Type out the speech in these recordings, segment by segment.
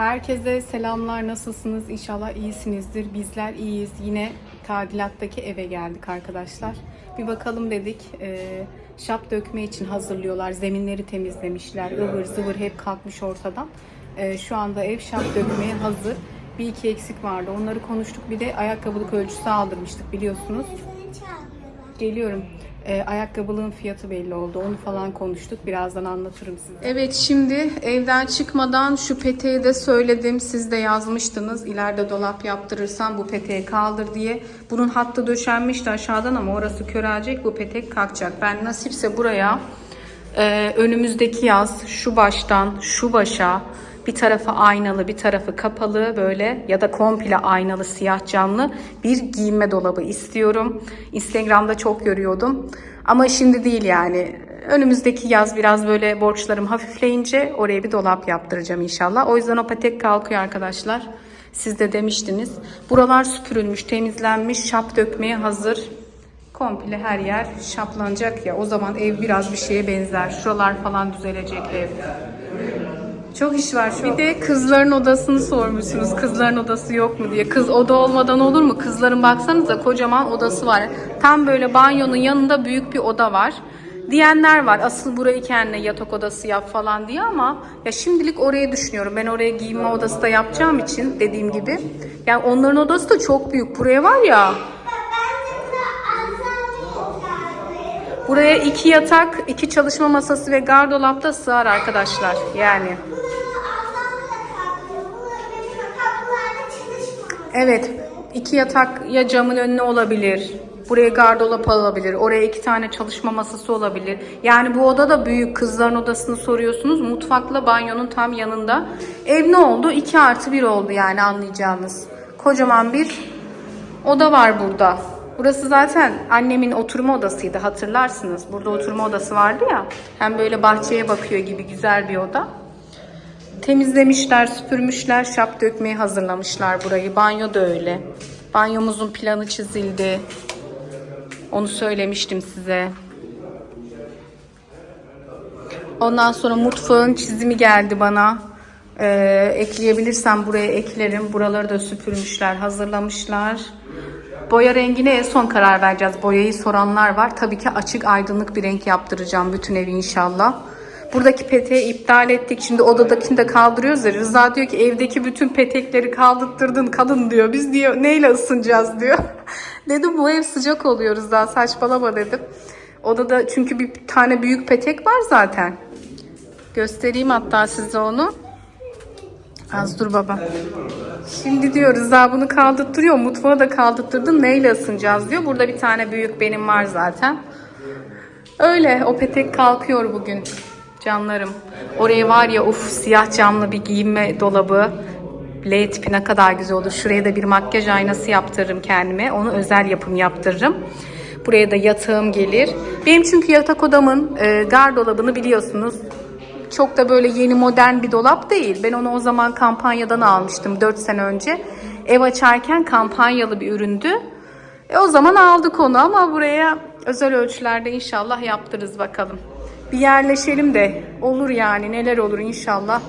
Herkese selamlar. Nasılsınız? İnşallah iyisinizdir. Bizler iyiyiz. Yine tadilattaki eve geldik arkadaşlar. Bir bakalım dedik. Ee, şap dökme için hazırlıyorlar. Zeminleri temizlemişler. ıvır zıvır hep kalkmış ortadan. Ee, şu anda ev şap dökmeye hazır. Bir iki eksik vardı. Onları konuştuk. Bir de ayakkabılık ölçüsü aldırmıştık biliyorsunuz. Geliyorum. Ee, ayakkabılığın fiyatı belli oldu. Onu falan konuştuk. Birazdan anlatırım size. Evet şimdi evden çıkmadan şu peteği de söyledim. Siz de yazmıştınız. İleride dolap yaptırırsan bu peteği kaldır diye. Bunun hattı döşenmişti aşağıdan ama orası körecek. Bu petek kalkacak. Ben nasipse buraya e, önümüzdeki yaz şu baştan şu başa bir tarafı aynalı bir tarafı kapalı böyle ya da komple aynalı siyah camlı bir giyinme dolabı istiyorum. Instagram'da çok görüyordum ama şimdi değil yani. Önümüzdeki yaz biraz böyle borçlarım hafifleyince oraya bir dolap yaptıracağım inşallah. O yüzden o patek kalkıyor arkadaşlar. Siz de demiştiniz. Buralar süpürülmüş, temizlenmiş, şap dökmeye hazır. Komple her yer şaplanacak ya. O zaman ev biraz bir şeye benzer. Şuralar falan düzelecek ev. Çok iş var şu. Bir de kızların odasını sormuşsunuz. Kızların odası yok mu diye. Kız oda olmadan olur mu? Kızların baksanıza kocaman odası var. Tam böyle banyonun yanında büyük bir oda var. Diyenler var. Asıl burayı kendine yatak odası yap falan diye ama ya şimdilik oraya düşünüyorum. Ben oraya giyinme odası da yapacağım için dediğim gibi. Yani onların odası da çok büyük. Buraya var ya Buraya iki yatak, iki çalışma masası ve gardırop da sığar arkadaşlar. Yani. Bunu azalcı da kalkıyor. Bu mesela kapılarda çalışmaması. Evet, iki yatak ya camın önüne olabilir. Buraya gardırop olabilir. Oraya iki tane çalışma masası olabilir. Yani bu oda da büyük. Kızların odasını soruyorsunuz. Mutfakla banyonun tam yanında. Ev ne oldu? 2 artı 1 oldu yani anlayacağınız. Kocaman bir oda var burada. Burası zaten annemin oturma odasıydı hatırlarsınız. Burada oturma odası vardı ya. Hem böyle bahçeye bakıyor gibi güzel bir oda. Temizlemişler, süpürmüşler, şap dökmeyi hazırlamışlar burayı. Banyo da öyle. Banyomuzun planı çizildi. Onu söylemiştim size. Ondan sonra mutfağın çizimi geldi bana. Ee, ekleyebilirsem buraya eklerim. Buraları da süpürmüşler, hazırlamışlar. Boya rengine en son karar vereceğiz. Boyayı soranlar var. Tabii ki açık aydınlık bir renk yaptıracağım bütün evi inşallah. Buradaki peteği iptal ettik. Şimdi odadakini de kaldırıyoruz ya. Rıza diyor ki evdeki bütün petekleri kaldırttırdın kadın diyor. Biz diyor neyle ısınacağız diyor. dedim bu ev sıcak oluyoruz daha saçmalama dedim. Odada çünkü bir tane büyük petek var zaten. Göstereyim hatta size onu. Az dur baba. Şimdi diyor Rıza bunu kaldırtırıyor. Mutfağı da kaldırttırdın. Neyle ısınacağız diyor. Burada bir tane büyük benim var zaten. Öyle o petek kalkıyor bugün. Canlarım. Oraya var ya uf siyah camlı bir giyinme dolabı. L tipi ne kadar güzel olur. Şuraya da bir makyaj aynası yaptırırım kendime. Onu özel yapım yaptırırım. Buraya da yatağım gelir. Benim çünkü yatak odamın e, gardolabını biliyorsunuz. Çok da böyle yeni modern bir dolap değil. Ben onu o zaman kampanyadan almıştım 4 sene önce. Ev açarken kampanyalı bir üründü. E o zaman aldık onu ama buraya özel ölçülerde inşallah yaptırırız bakalım. Bir yerleşelim de olur yani neler olur inşallah.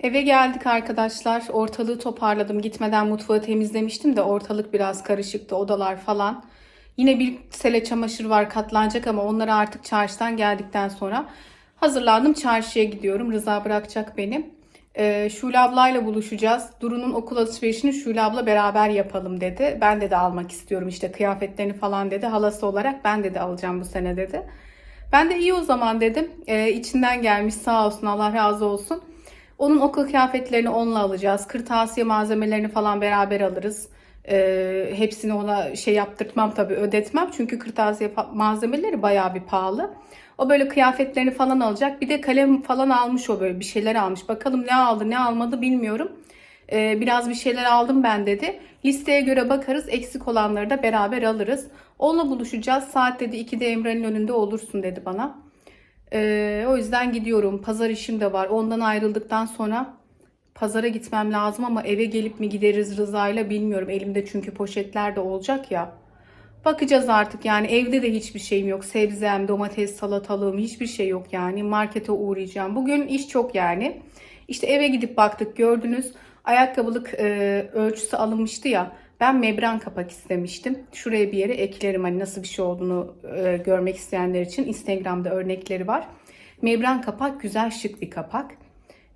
Eve geldik arkadaşlar. Ortalığı toparladım. Gitmeden mutfağı temizlemiştim de ortalık biraz karışıktı. Odalar falan. Yine bir sele çamaşır var katlanacak ama onları artık çarşıdan geldikten sonra hazırlandım. Çarşıya gidiyorum. Rıza bırakacak beni. Ee, Şule ablayla buluşacağız. Duru'nun okul alışverişini Şule abla beraber yapalım dedi. Ben de de almak istiyorum işte kıyafetlerini falan dedi. Halası olarak ben de de alacağım bu sene dedi. Ben de iyi o zaman dedim. Ee, içinden gelmiş sağ olsun Allah razı olsun. Onun okul kıyafetlerini onunla alacağız. Kırtasiye malzemelerini falan beraber alırız. Ee, hepsini ona şey yaptırtmam tabii ödetmem. Çünkü kırtasiye malzemeleri bayağı bir pahalı. O böyle kıyafetlerini falan alacak. Bir de kalem falan almış o böyle bir şeyler almış. Bakalım ne aldı ne almadı bilmiyorum. Ee, biraz bir şeyler aldım ben dedi. Listeye göre bakarız. Eksik olanları da beraber alırız. Onunla buluşacağız. Saat dedi 2'de Emre'nin önünde olursun dedi bana. Ee, o yüzden gidiyorum. Pazar işim de var. Ondan ayrıldıktan sonra pazara gitmem lazım ama eve gelip mi gideriz Rıza'yla bilmiyorum. Elimde çünkü poşetler de olacak ya. Bakacağız artık yani evde de hiçbir şeyim yok. Sebzem, domates, salatalığım hiçbir şey yok yani. Markete uğrayacağım. Bugün iş çok yani. İşte eve gidip baktık gördünüz. Ayakkabılık e, ölçüsü alınmıştı ya. Ben membran kapak istemiştim. Şuraya bir yere eklerim hani nasıl bir şey olduğunu e, görmek isteyenler için. Instagram'da örnekleri var. Membran kapak güzel şık bir kapak.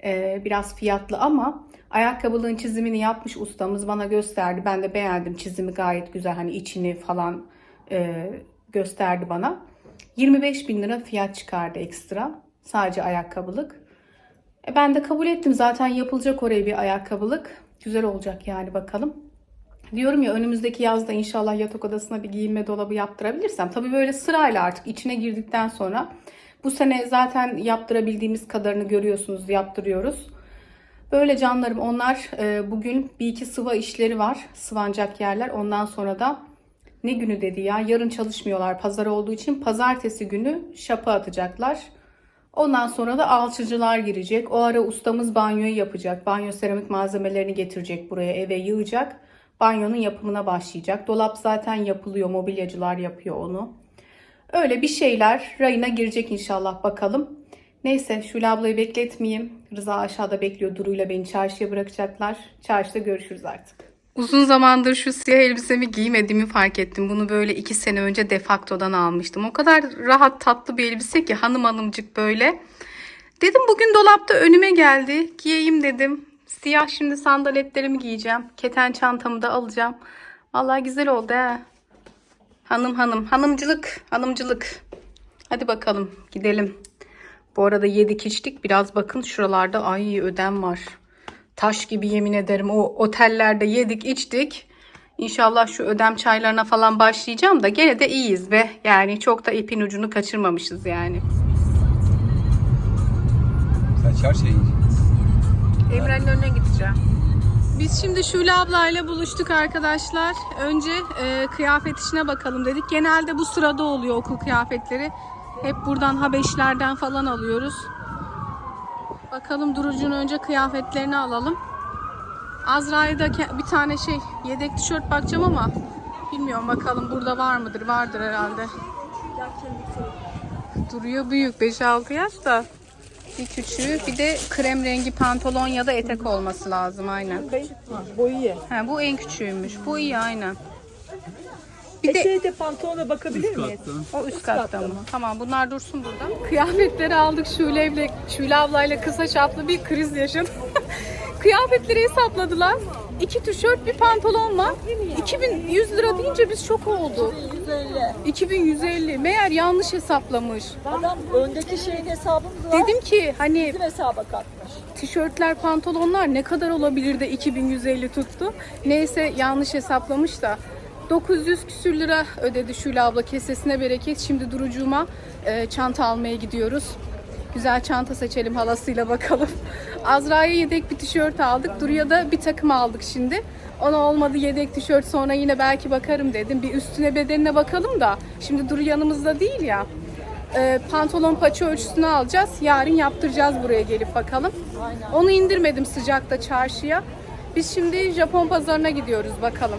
E, biraz fiyatlı ama ayakkabılığın çizimini yapmış ustamız bana gösterdi. Ben de beğendim çizimi gayet güzel. Hani içini falan e, gösterdi bana. 25 bin lira fiyat çıkardı ekstra. Sadece ayakkabılık. E ben de kabul ettim zaten yapılacak oraya bir ayakkabılık. Güzel olacak yani bakalım. Diyorum ya önümüzdeki yazda inşallah yatak odasına bir giyinme dolabı yaptırabilirsem. Tabii böyle sırayla artık içine girdikten sonra bu sene zaten yaptırabildiğimiz kadarını görüyorsunuz yaptırıyoruz. Böyle canlarım onlar e, bugün bir iki sıva işleri var. Sıvanacak yerler. Ondan sonra da ne günü dedi ya yarın çalışmıyorlar pazar olduğu için pazartesi günü şapa atacaklar. Ondan sonra da alçıcılar girecek. O ara ustamız banyoyu yapacak. Banyo seramik malzemelerini getirecek buraya eve yığacak. Banyonun yapımına başlayacak. Dolap zaten yapılıyor. Mobilyacılar yapıyor onu. Öyle bir şeyler rayına girecek inşallah bakalım. Neyse Şule ablayı bekletmeyeyim. Rıza aşağıda bekliyor. Duru'yla beni çarşıya bırakacaklar. Çarşıda görüşürüz artık. Uzun zamandır şu siyah elbisemi giymediğimi fark ettim. Bunu böyle iki sene önce Defakto'dan almıştım. O kadar rahat tatlı bir elbise ki hanım hanımcık böyle. Dedim bugün dolapta önüme geldi. Giyeyim dedim. Siyah şimdi sandaletlerimi giyeceğim. Keten çantamı da alacağım. Vallahi güzel oldu he. Hanım hanım. Hanımcılık. Hanımcılık. Hadi bakalım gidelim. Bu arada yedik içtik. Biraz bakın şuralarda ay ödem var. Taş gibi yemin ederim. O otellerde yedik içtik. İnşallah şu ödem çaylarına falan başlayacağım da gene de iyiyiz be. Yani çok da ipin ucunu kaçırmamışız yani. Sen çarşıya. Emre'nin önüne gideceğim. Biz şimdi Şule ablayla buluştuk arkadaşlar. Önce e, kıyafet işine bakalım dedik. Genelde bu sırada oluyor okul kıyafetleri. Hep buradan Habeşlerden falan alıyoruz. Bakalım Durucu'nun önce kıyafetlerini alalım. Azra'ya da bir tane şey yedek tişört bakacağım ama bilmiyorum bakalım burada var mıdır? Vardır herhalde. Duruyor büyük 5-6 yaş da. Bir küçüğü bir de krem rengi pantolon ya da etek olması lazım aynen. Boyu iyi. He, bu en küçüğüymüş. Bu iyi aynen. Bir de Eteğe de pantolona bakabilir miyiz? o üst katta mı? Tamam bunlar dursun burada. Kıyafetleri aldık Şule'yle, Şule ablayla kısa çaplı bir kriz yaşadık. Kıyafetleri hesapladılar. İki tişört bir pantolon var. 2100 lira deyince biz şok olduk. 150. 2150. Meğer yanlış hesaplamış. Adam öndeki şeyin hesabını da Dedim ki hani bizim hesaba katmış. tişörtler, pantolonlar ne kadar olabilir de 2150 tuttu. Neyse yanlış hesaplamış da 900 küsür lira ödedi Şule abla kesesine bereket. Şimdi Durucuğuma e, çanta almaya gidiyoruz. Güzel çanta seçelim halasıyla bakalım. Azra'ya yedek bir tişört aldık. Duru'ya da bir takım aldık şimdi. Ona olmadı yedek tişört sonra yine belki bakarım dedim. Bir üstüne bedenine bakalım da. Şimdi Duru yanımızda değil ya. E, pantolon paça ölçüsünü alacağız. Yarın yaptıracağız buraya gelip bakalım. Onu indirmedim sıcakta çarşıya. Biz şimdi Japon pazarına gidiyoruz bakalım.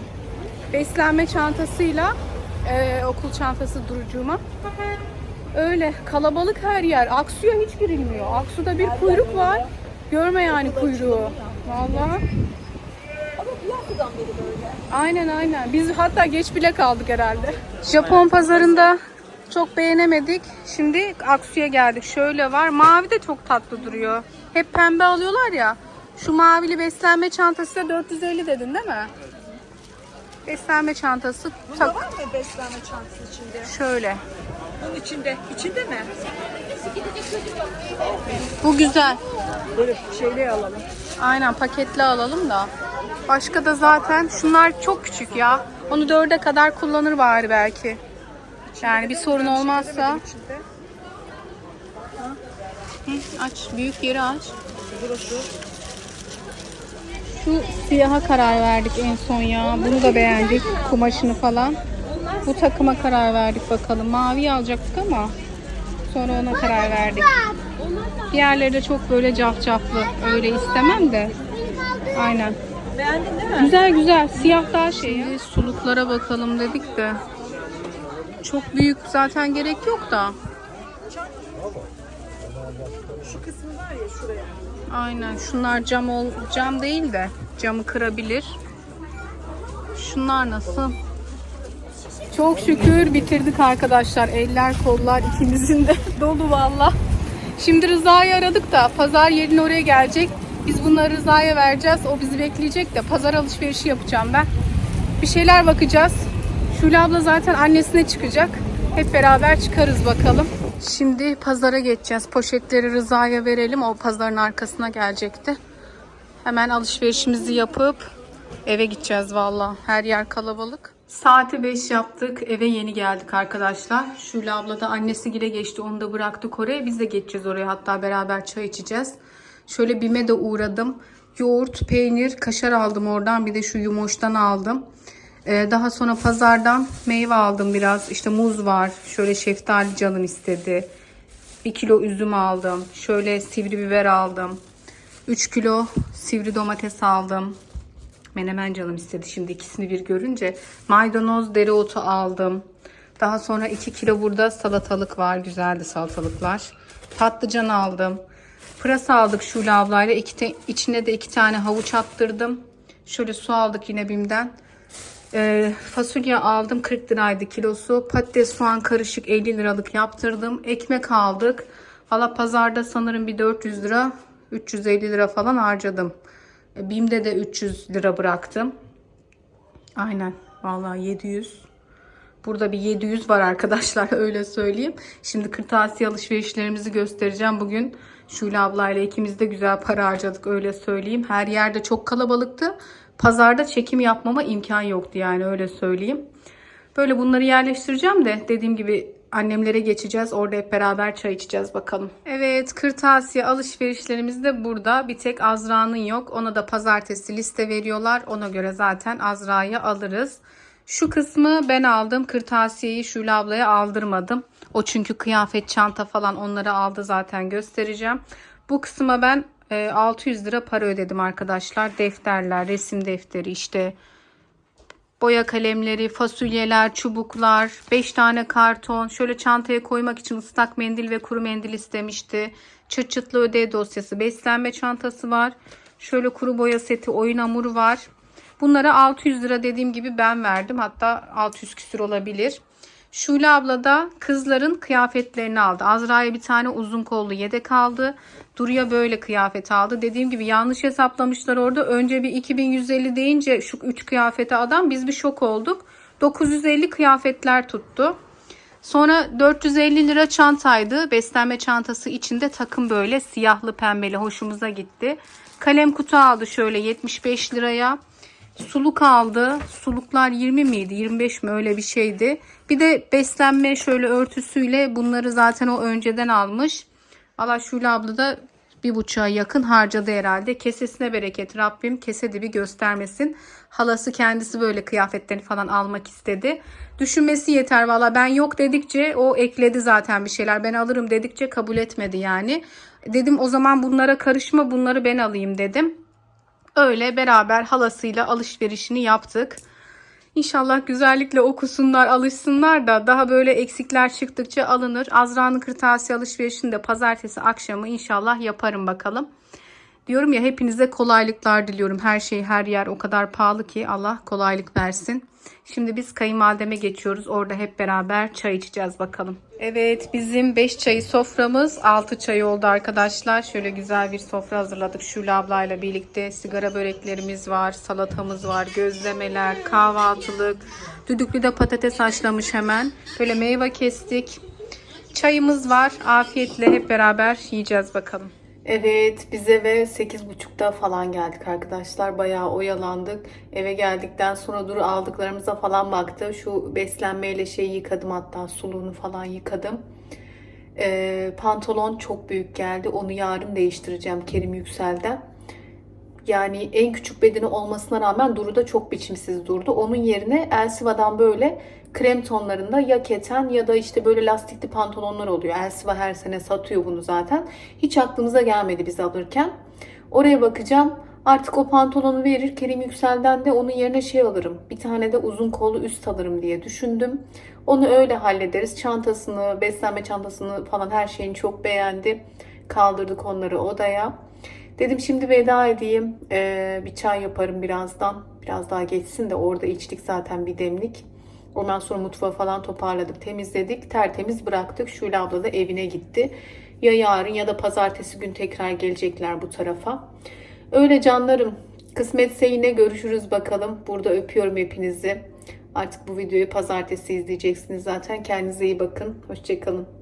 Beslenme çantasıyla e, okul çantası durucuma. Öyle kalabalık her yer. Aksu'ya hiç girilmiyor. Aksu'da bir kuyruk var. Görme yani kuyruğu. Vallahi. Ama bu haftadan beri böyle. Aynen aynen. Biz hatta geç bile kaldık herhalde. Japon pazarında çok beğenemedik. Şimdi Aksu'ya geldik. Şöyle var. Mavi de çok tatlı duruyor. Hep pembe alıyorlar ya. Şu mavili beslenme çantası da 450 dedin değil mi? Beslenme çantası Bunda tak var mı beslenme çantası içinde? şöyle. Bunun içinde. İçinde mi? Bu güzel. Böyle şeyle alalım. Aynen paketli alalım da. Başka da zaten şunlar çok küçük ya. Onu dörde kadar kullanır bari belki. Yani bir sorun olmazsa. Hı, aç. Büyük yeri aç. Burası. Şu siyaha karar verdik en son ya. Bunu da beğendik. Kumaşını falan. Bu takıma karar verdik bakalım. Mavi alacaktık ama sonra ona karar verdik. Diğerleri de çok böyle cafcaflı. Öyle istemem de. Aynen. Beğendin değil mi? Güzel güzel. Siyah daha şey ya. Suluklara bakalım dedik de. Çok büyük zaten gerek yok da. Şu kısmı var ya şuraya. Aynen. Şunlar cam ol cam değil de camı kırabilir. Şunlar nasıl? Çok şükür bitirdik arkadaşlar. Eller kollar ikimizin de dolu valla. Şimdi Rıza'yı aradık da pazar yerine oraya gelecek. Biz bunları Rıza'ya vereceğiz. O bizi bekleyecek de pazar alışverişi yapacağım ben. Bir şeyler bakacağız. Şule abla zaten annesine çıkacak. Hep beraber çıkarız bakalım. Şimdi pazara geçeceğiz. Poşetleri Rıza'ya verelim. O pazarın arkasına gelecekti. Hemen alışverişimizi yapıp eve gideceğiz valla. Her yer kalabalık. Saati 5 yaptık. Eve yeni geldik arkadaşlar. Şule abla da annesi gire geçti. Onu da bıraktık oraya. Biz de geçeceğiz oraya. Hatta beraber çay içeceğiz. Şöyle BİM'e de uğradım. Yoğurt, peynir, kaşar aldım oradan. Bir de şu yumoştan aldım. Ee, daha sonra pazardan meyve aldım biraz. İşte muz var. Şöyle şeftali canım istedi. 1 kilo üzüm aldım. Şöyle sivri biber aldım. 3 kilo sivri domates aldım. Menemen canım istedi şimdi ikisini bir görünce. Maydanoz, dereotu aldım. Daha sonra 2 kilo burada salatalık var. Güzeldi salatalıklar. Patlıcan aldım. Pırasa aldık Şule ablayla. İki te- içine de iki tane havuç attırdım. Şöyle su aldık yine BİM'den. Ee, fasulye aldım 40 liraydı kilosu. Patates soğan karışık 50 liralık yaptırdım. Ekmek aldık. Valla pazarda sanırım bir 400 lira 350 lira falan harcadım. BİM'de de 300 lira bıraktım. Aynen. Vallahi 700. Burada bir 700 var arkadaşlar öyle söyleyeyim. Şimdi kırtasiye alışverişlerimizi göstereceğim bugün. Şule ablayla ikimiz de güzel para harcadık öyle söyleyeyim. Her yerde çok kalabalıktı. Pazarda çekim yapmama imkan yoktu yani öyle söyleyeyim. Böyle bunları yerleştireceğim de dediğim gibi annemlere geçeceğiz. Orada hep beraber çay içeceğiz bakalım. Evet kırtasiye alışverişlerimiz de burada. Bir tek Azra'nın yok. Ona da pazartesi liste veriyorlar. Ona göre zaten Azra'yı alırız. Şu kısmı ben aldım. Kırtasiyeyi Şule ablaya aldırmadım. O çünkü kıyafet, çanta falan onları aldı zaten göstereceğim. Bu kısma ben e, 600 lira para ödedim arkadaşlar. Defterler, resim defteri işte boya kalemleri, fasulyeler, çubuklar, 5 tane karton. Şöyle çantaya koymak için ıslak mendil ve kuru mendil istemişti. Çıt çıtlı ödev dosyası, beslenme çantası var. Şöyle kuru boya seti, oyun hamuru var. Bunlara 600 lira dediğim gibi ben verdim. Hatta 600 küsür olabilir. Şule abla da kızların kıyafetlerini aldı. Azra'ya bir tane uzun kollu yedek aldı. Duru'ya böyle kıyafet aldı. Dediğim gibi yanlış hesaplamışlar orada. Önce bir 2150 deyince şu 3 kıyafete adam biz bir şok olduk. 950 kıyafetler tuttu. Sonra 450 lira çantaydı. Beslenme çantası içinde takım böyle siyahlı pembeli hoşumuza gitti. Kalem kutu aldı şöyle 75 liraya. Suluk aldı. Suluklar 20 miydi? 25 mi? Öyle bir şeydi. Bir de beslenme şöyle örtüsüyle bunları zaten o önceden almış. Allah Şule abla da bir buçuğa yakın harcadı herhalde. Kesesine bereket Rabbim kese dibi göstermesin. Halası kendisi böyle kıyafetlerini falan almak istedi. Düşünmesi yeter valla ben yok dedikçe o ekledi zaten bir şeyler. Ben alırım dedikçe kabul etmedi yani. Dedim o zaman bunlara karışma bunları ben alayım dedim. Öyle beraber halasıyla alışverişini yaptık. İnşallah güzellikle okusunlar, alışsınlar da daha böyle eksikler çıktıkça alınır. Azra'nın kırtasiye alışverişini de pazartesi akşamı inşallah yaparım bakalım. Diyorum ya hepinize kolaylıklar diliyorum. Her şey her yer o kadar pahalı ki Allah kolaylık versin. Şimdi biz kayınvalideme geçiyoruz. Orada hep beraber çay içeceğiz bakalım. Evet bizim 5 çayı soframız 6 çay oldu arkadaşlar. Şöyle güzel bir sofra hazırladık Şule ablayla birlikte. Sigara böreklerimiz var, salatamız var, gözlemeler, kahvaltılık. Düdüklü de patates haşlamış hemen. Böyle meyve kestik. Çayımız var. Afiyetle hep beraber yiyeceğiz bakalım. Evet biz eve 8.30'da falan geldik arkadaşlar. Bayağı oyalandık. Eve geldikten sonra Duru aldıklarımıza falan baktı. Şu beslenmeyle şeyi yıkadım hatta suluğunu falan yıkadım. Ee, pantolon çok büyük geldi. Onu yarın değiştireceğim Kerim Yüksel'den. Yani en küçük bedeni olmasına rağmen Duru da çok biçimsiz durdu. Onun yerine Elsiva'dan böyle krem tonlarında ya keten ya da işte böyle lastikli pantolonlar oluyor. Elsiva her sene satıyor bunu zaten. Hiç aklımıza gelmedi biz alırken. Oraya bakacağım. Artık o pantolonu verir. Kerim Yüksel'den de onun yerine şey alırım. Bir tane de uzun kollu üst alırım diye düşündüm. Onu öyle hallederiz. Çantasını, beslenme çantasını falan her şeyini çok beğendi. Kaldırdık onları odaya. Dedim şimdi veda edeyim. Ee, bir çay yaparım birazdan. Biraz daha geçsin de orada içtik zaten bir demlik. Ondan sonra mutfağı falan toparladık, temizledik. Tertemiz bıraktık. Şule abla da evine gitti. Ya yarın ya da pazartesi gün tekrar gelecekler bu tarafa. Öyle canlarım. Kısmetse yine görüşürüz bakalım. Burada öpüyorum hepinizi. Artık bu videoyu pazartesi izleyeceksiniz zaten. Kendinize iyi bakın. Hoşçakalın.